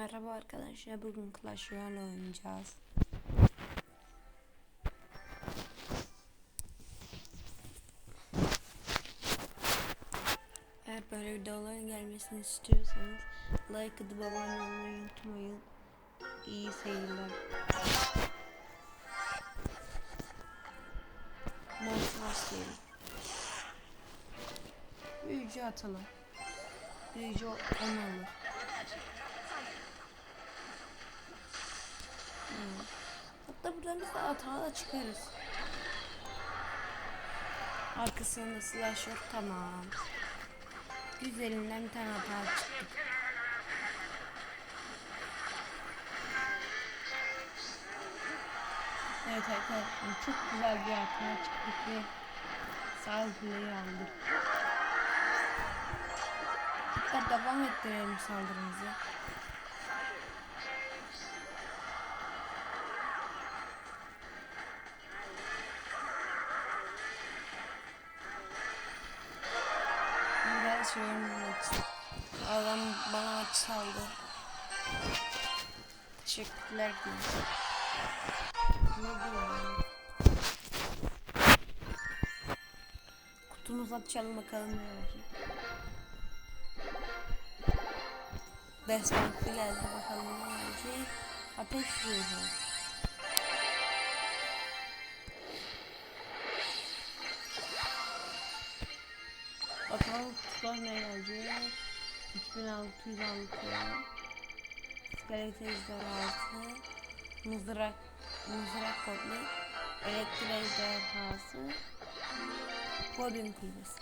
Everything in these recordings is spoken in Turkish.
Merhaba arkadaşlar bugün Clash Royale oynayacağız. Eğer böyle videoların gelmesini istiyorsanız like abone olmayı unutmayın. İyi seyirler. Monster başlayalım. Büyücü atalım. Büyücü onu alır. Hatta buradan biz de da çıkarız. Arkasında slash yok tamam. Güzelinden bir tane hata çıktık. Evet arkadaşlar çok güzel bir hata çıktık ve sağ kuleyi aldık. Hatta devam ettirelim saldırımızı. Maç. Adam bana maç saldı. Teşekkürler diyeyim. Ne diyeyim? Kutumuzu açalım bakalım ne olacak. Destansı geldi bakalım ne olacak. Ateş ruhu. Ne gelecek. 3606 İskelet ejderhası Mızrak Mızrak kodlu. Elektrik ejderhası Podium kulübesi.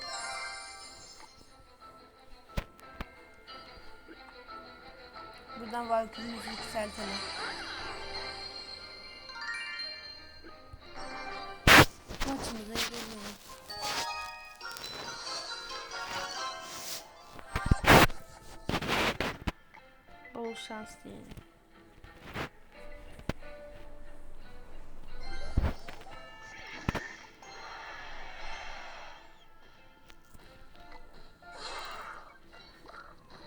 Buradan Valkyrie'mizi yükseltelim. Maçımıza gelelim şans diyelim.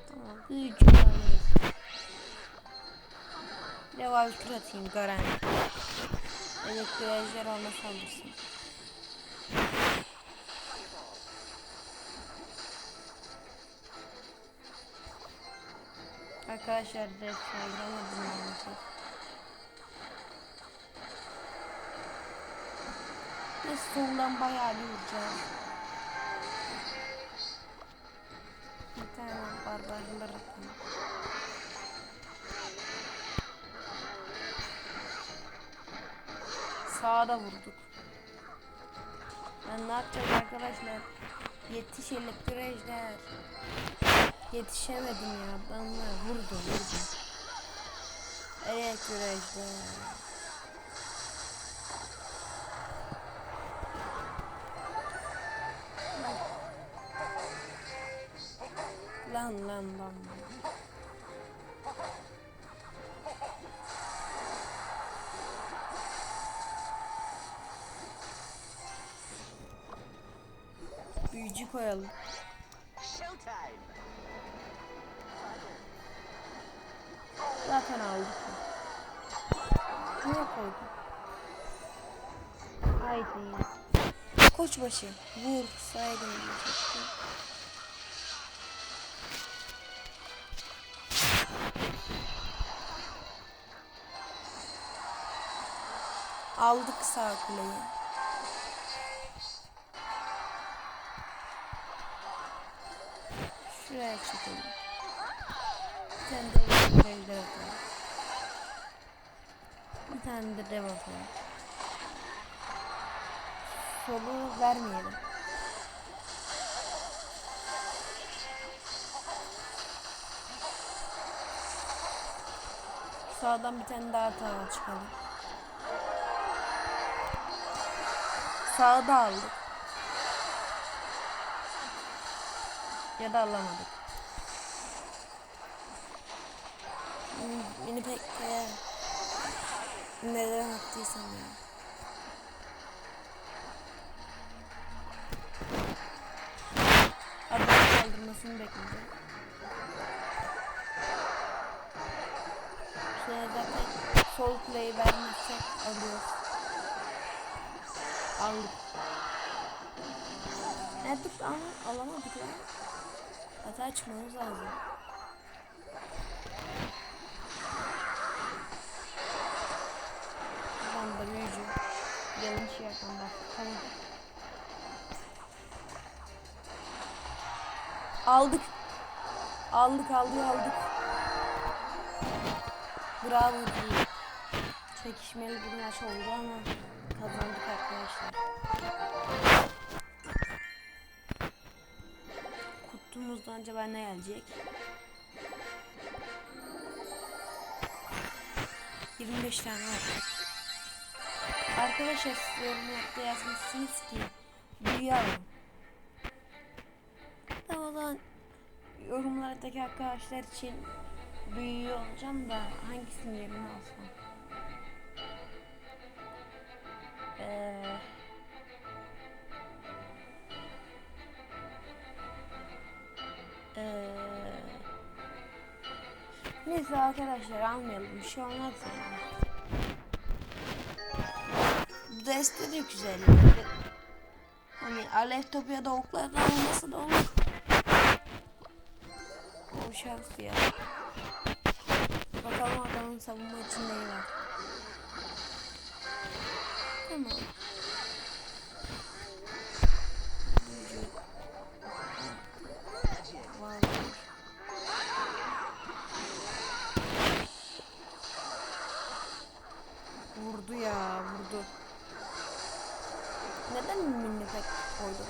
Tamam, büyücü alırız. Bir de valkür atayım Garen. Elektrik ejderha saldırsın. Arkadaşlar direkt saldıramadım maalesef. Ve soldan bayağı bir vuracağız. Bir tane barbarlar atayım. Sağda vurduk. Ben ne yapacağız arkadaşlar? Yetiş elektrik ejder. Yetişemedim ya. Ben ona vurdum vurdum. Evet güreşte. Lan lan lan. Büyücü koyalım. Zaten aldık. Niye koydun? Haydi. Koçbaşı. Vur. Saygın diyecektim. Aldık sağ kuleyi. Şuraya çekelim. Sen de atalım. Bir tane de dev atalım. Solu vermeyelim. Sağdan bir tane daha tava çıkalım. Sağda aldık. Ya da alamadık. Hmm, Beni pek e, neden attıysam ya. Adam kaldırmasını bekleyeceğim. Coldplay'i vermezsek alıyoruz. Aldık. Ne dur ama alamadık lan. Hata açmamız lazım. Buradan da büyücü. Yanlış yerden bak. Tamam. Aldık. Aldık aldık aldık. Bravo değil. Çekişmeli bir maç oldu ama kazandık arkadaşlar. Kutumuzdan acaba ne gelecek? 25 tane var. Arkadaşlar siz yorumlarda yazmışsınız ki alın. Tamam o zaman yorumlardaki arkadaşlar için büyüğü olacağım da hangisini yerine alsam? Ee, ee, neyse arkadaşlar almayalım bir şey olmaz yani. Deste de güzel. Hani alev topu ya da oklardan olması da olur. O şans ya. Bakalım adamın savunma için neyi var. Tamam. Vurdu ya vurdu. Neden minni pek koydu?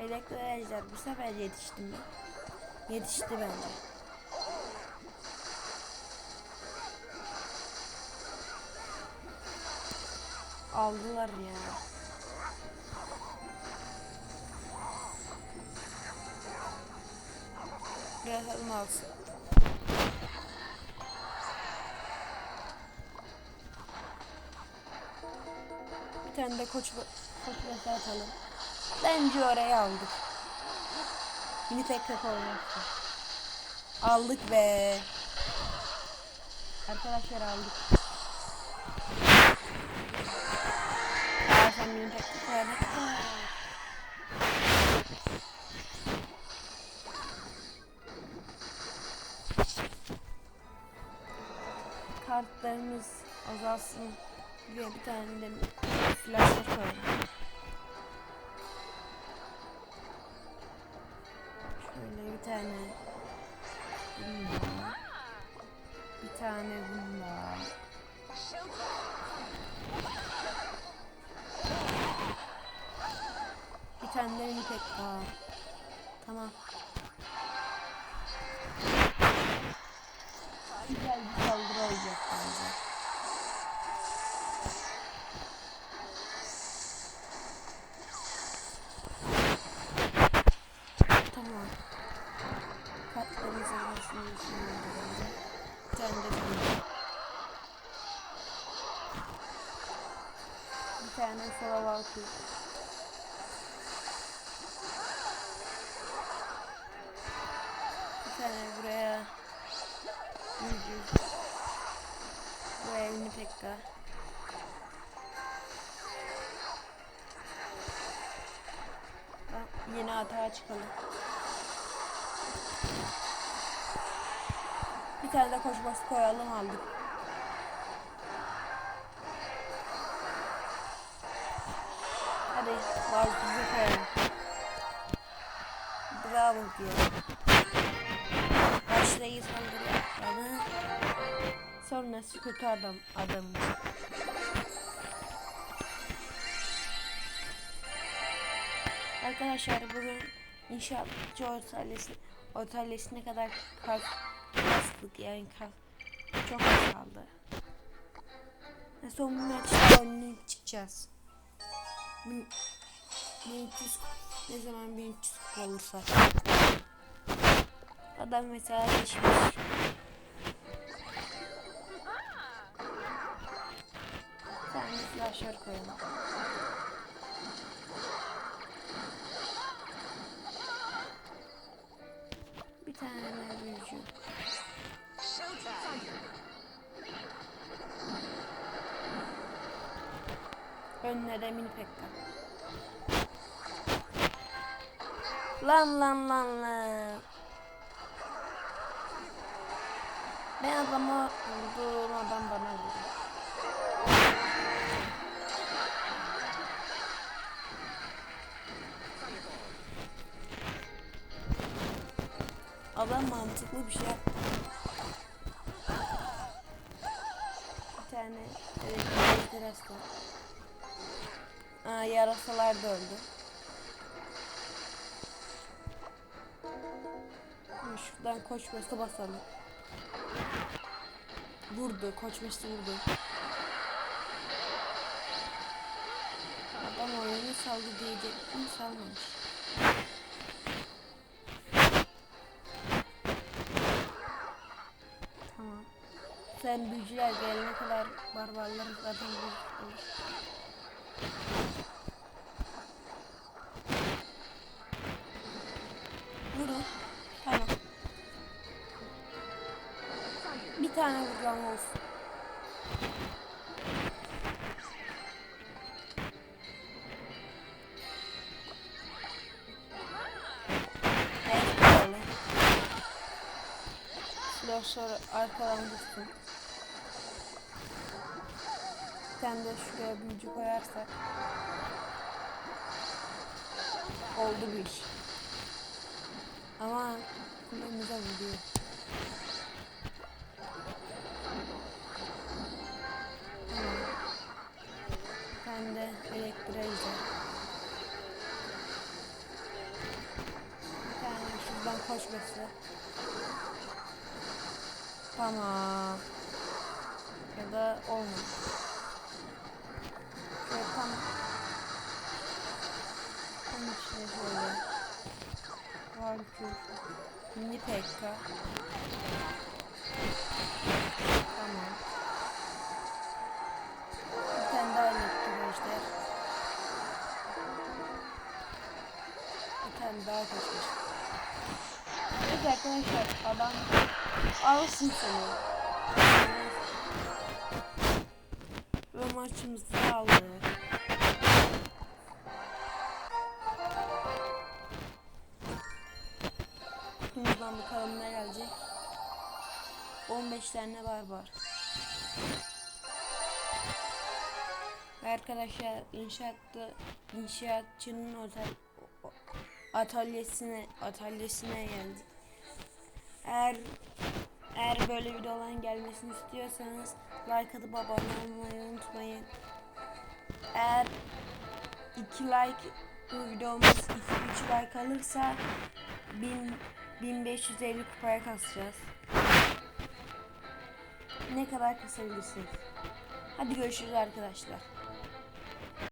Elektro ejder bu sefer yetiştim mi? Yetişti bence. Aldılar ya. Bırakalım alsın. Tane de koç koç mesela atalım. Bence oraya aldık. Mini tekrar olmazsa. Aldık be. Arkadaşlar aldık. Aa sen mini tekrar verdin. Kartlarımız azalsın diye bir tane de flash koyalım. Şöyle bir tane bunda. Bir tane bunda. Bir tane de tek daha. Tamam. Bu evini pekka. Ben yeni atağa çıkalım. Bir tane de koşması koyalım aldık. Hadi vazgeçe koyalım. Bravo diyelim. Başlayı saldırı. Sonrası kötü adam adamımız. Arkadaşlar bugün inşaatçı otellesi otellesine kadar kas, kastık yani kas, çok az kaldı. Ve son bir maçta önüne çıkacağız. Bin- 1300 ne zaman 1300 olursa. Adam mesela geçmiş. Sen flasher koyalım. tane büyücü. Showtime. Önlere mini pekka. Lan lan lan lan. Ben adama vurdum adam bana vurdu. Adam mantıklı bir şey yaptı. Bir tane evet, var. Aa, yarasalar da öldü. Şuradan koç bası basalım. Vurdu, koç bası vurdu. Adam oyunu saldı diyecektim, salmamış. Tamam. Sen büyücüler gelene kadar barbarlar zaten vurur. Bir tane vuracağım olsun. Silahları arkadan. Bir tane de şuraya büyücü koyarsak. Oldu bir iş. Ama kulağımıza vuruyor. Elektriğiyle. Bir tane şuradan koşması. Tamam. Ya da olmadı. Şöyle tam tam içine şöyle. Valkür. Mini pekka. Arkadaşlar adam alsın seni. Ve maçımızı da aldık. Kutumuzdan bakalım ne gelecek. 15 tane barbar. Ve arkadaşlar inşaatta inşaatçının otel atölyesine atölyesine geldik. Eğer eğer böyle videoların gelmesini istiyorsanız like atıp abone olmayı unutmayın. Eğer 2 like bu videomuz 2-3 like alırsa 1000 1550 kupaya kasacağız. Ne kadar kasabilirsek. Hadi görüşürüz arkadaşlar.